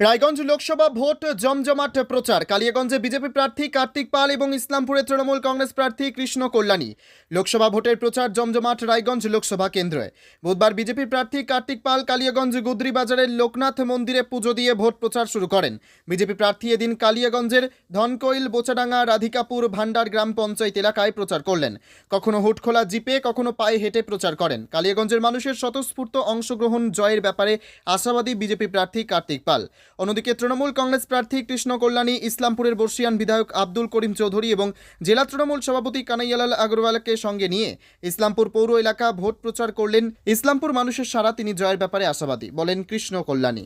Raiganj Lok Sabha vote জমজমাট প্রচার। কালিয়াগঞ্জে BJP প্রার্থী কার্তিক পাল এবং ইসলামপুরে তৃণমূল কংগ্রেস প্রার্থী কৃষ্ণ কল্যাণী। লোকসভা ভোটের প্রচার জমজমাট রায়গঞ্জ লোকসভা কেন্দ্রে। বুধবার বিজেপি প্রার্থী কার্তিক পাল কালিয়াগঞ্জ গুদরি বাজারের লোকনাথ মন্দিরে পুজো দিয়ে ভোট প্রচার শুরু করেন। বিজেপি প্রার্থী এদিন কালিয়াগঞ্জের ধনকৈল, বোচাডাঙ্গা, রাধিকাপুর, ভান্ডার গ্রাম পঞ্চায়েত এলাকায় প্রচার করলেন। কখনো হুটখোলা জিপে, কখনো পায়ে হেঁটে প্রচার করেন। কালিয়াগঞ্জের মানুষের স্বতঃস্ফূর্ত অংশগ্রহণ জয়ের ব্যাপারে আশাবাদী বিজেপি প্রার্থী কার্তিক পাল। অন্যদিকে তৃণমূল কংগ্রেস প্রার্থী কৃষ্ণ কল্যাণী, ইসলামপুরের বর্ষিয়ান বিধায়ক আব্দুল করিম চৌধুরী এবং জেলা তৃণমূল সভাপতি কানাইয়ালাল আগরওয়ালকে সঙ্গে নিয়ে ইসলামপুর পৌর এলাকা ভোট প্রচার করলেন ইসলামপুর মানুষের সারা তিনি জয়ের ব্যাপারে আশাবাদী, বলেন কৃষ্ণ কল্যাণী।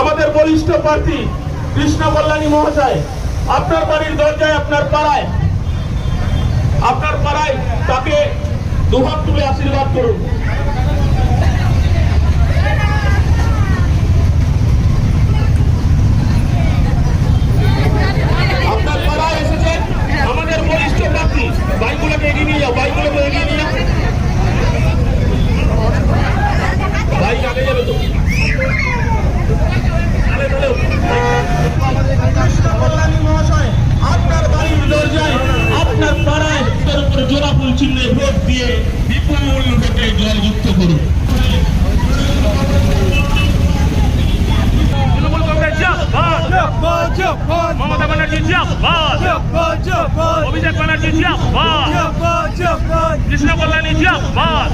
আমাদের বলিষ্ঠ প্রার্থী কৃষ্ণ কল্যাণী মহাশয়, আপনার বাড়ির দরজায়, আপনার পাড়ায় আপনার পাড়ায় তাকে দুহাত তুলে আশীর্বাদ করুন আপনার পাড়ায় এসেছেন আমাদের বলিষ্ঠ প্রার্থী বাইকগুলোকে এগিয়ে নিয়ে যাও বাইকগুলোকে এগিয়ে নিয়ে যাও বাইক আগে যাবে তো তাহলে তাহলে কল্যাণী মহাশয় আপনার বাড়ির দরজায় আপনার পাড়ায় তার ফুল চিহ্নে ভোট দিয়ে বিপুল ভোটে জয়যুক্ত করুন। তৃণমূল মমতা ব্যানার্জি জিন্দাবাদ! অভিষেক ব্যানার্জি জিন্দাবাদ! কৃষ্ণ কল্যাণী জিন্দাবাদ!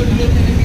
good looking.